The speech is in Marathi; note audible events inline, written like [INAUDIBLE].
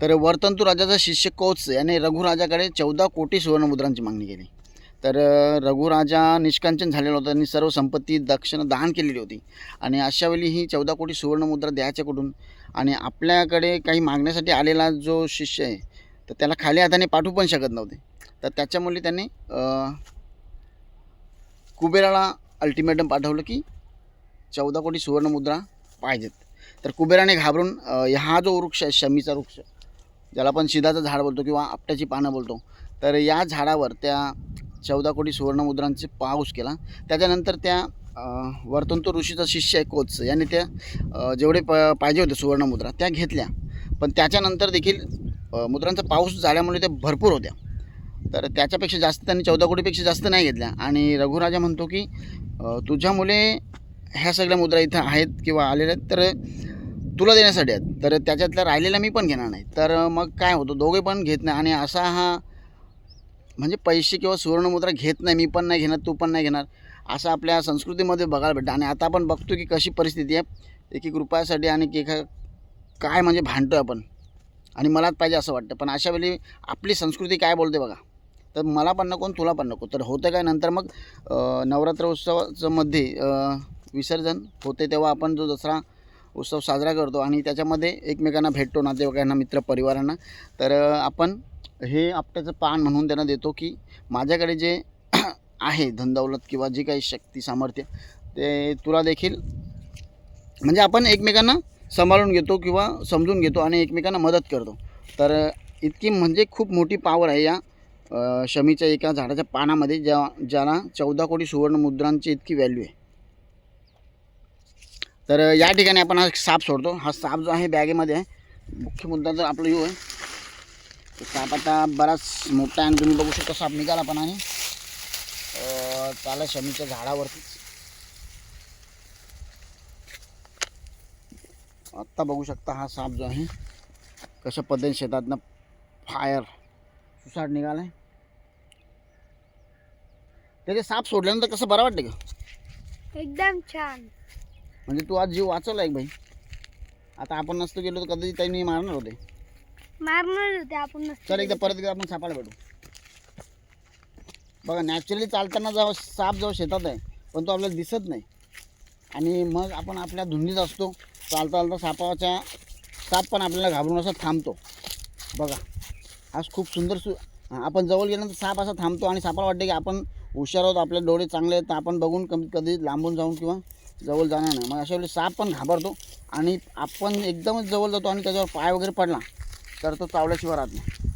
तर वर्तंतू राजाचा शिष्य कोच याने रघुराजाकडे चौदा कोटी सुवर्णमुद्रांची मागणी केली. तर रघुराजा निष्कांचन झालेला होता त्यांनी सर्व संपत्ती दक्षिण दान केलेली होती. आणि अशावेळी ही चौदा कोटी सुवर्णमुद्रा द्यायच्या कुठून? आणि आपल्याकडे काही मागण्यासाठी आलेला जो शिष्य आहे तर त्याला खाली हाताने पाठवू पण शकत नव्हते. तर त्याच्यामुळे त्यांनी कुबेराला अल्टिमेटम पाठवलं की चौदा कोटी सुवर्णमुद्रा पाहिजेत. तर कुबेराने घाबरून हा जो वृक्ष आहे शमीचा वृक्ष ज्याला आपण शिदाचं झाड बोलतो किंवा आपट्याची पानं बोलतो. तर या झाडावर त्या चौदा कोटी सुवर्णमुद्रांचे पाऊस केला. त्याच्यानंतर त्या वर्तंतु ऋषीचा शिष्य आहे कोच याने त्या जेवढे प पाहिजे होते सुवर्णमुद्रा त्या घेतल्या. पण त्याच्यानंतर देखील मुद्रांचा पाऊस झाल्यामुळे त्या भरपूर होत्या. तर त्याच्यापेक्षा जास्त त्यांनी चौदा कोटीपेक्षा जास्त नाही घेतल्या. आणि रघुराजा म्हणतो की तुझ्यामुळे ह्या सगळ्या मुद्रा इथं आहेत किंवा आलेल्या आहेत तर तुला देण्यासाठी आहेत. तर त्याच्यातल्या राहिलेल्या मी पण घेणार नाही. तर मग काय होतं दोघे पण घेत नाही आणि असा हा म्हणजे पैसे किंवा सुवर्णमुद्रा घेत नाही मी पण नाही घेणार तू पण नाही घेणार असं आपल्या संस्कृतीमध्ये बघायला भेटतं. आणि आता आपण बघतो की कशी परिस्थिती आहे. एक एक रुपयासाठी आणि एका काय म्हणजे भांडतो आपण. आणि मलाच पाहिजे असं वाटतं. पण अशा वेळी आपली संस्कृती काय बोलते बघा. तर मला पण नको तुला पण नको. तर होतं काय नंतर मग नवरात्र उत्सवाचं मध्ये विसर्जन होते तेव्हा आपण जो दसरा उत्सव साजरा करतो आणि त्याच्यामध्ये एकमेकांना भेटतो नातेवाईकांना मित्र परिवारांना. तर आपण हे आपट्याचं पान म्हणून त्यांना देतो की माझ्याकडे जे [CLEARS THROAT] आहे धनदौलत किंवा जी काही शक्ती सामर्थ्य ते तुला देखील म्हणजे आपण एकमेकांना सांभाळून घेतो किंवा समजून घेतो आणि एकमेकांना मदत करतो. तर इतकी म्हणजे खूप मोठी पावर आहे या शमीच्या एका झाडाच्या पानामध्ये ज्या ज्याला चौदा कोटी सुवर्ण मुद्रांची इतकी व्हॅल्यू आहे. तर या ठिकाणी आपण हा साप सोडतो. हा साप जो आहे बॅगेमध्ये आहे. मुख्य मुद्दा जर आपलं यो आहे. तो साप आता बराच मोठा आहे आणि तुम्ही बघू शकता साप निघाला पण आणि चाला शमीच्या झाडावरतीच आत्ता बघू शकता हा साप जो आहे कशा पद्धतीने शेतातनं फायर सुसाट निघाला आहे त्याचे साप सोडल्यानंतर कसं बरं वाटतं का? एकदम छान. म्हणजे तू आज जीव वाचवला एक भाई आता आपण नसतो गेलो तर कधी त्यांनी मारणार होते. मारणार होते आपण चल एकदा परत एकदा आपण सापाला भेटू. बघा नॅचरली चालताना जेव्हा साप जेव्हा शेतात आहे पण तो आपल्याला दिसत नाही. आणि मग आपण आपल्या धुंदीत असतो चालता चालता सापाच्या साप पण आपल्याला घाबरून असं थांबतो. बघा आज खूप सुंदर सु आपण जवळ गेल्यानंतर साप असा थांबतो आणि सापाला वाटते की आपण हुशार आहोत आपले डोळे चांगले आहेत तर आपण बघून कमी कधी लांबून जाऊन किंवा जवळ जाणार नाही. मग अशा वेळी साप पण घाबरतो आणि आपण एकदमच जवळ जातो आणि त्याच्यावर पाय वगैरे पडला तर तो चावल्याशिवाय राहत नाही.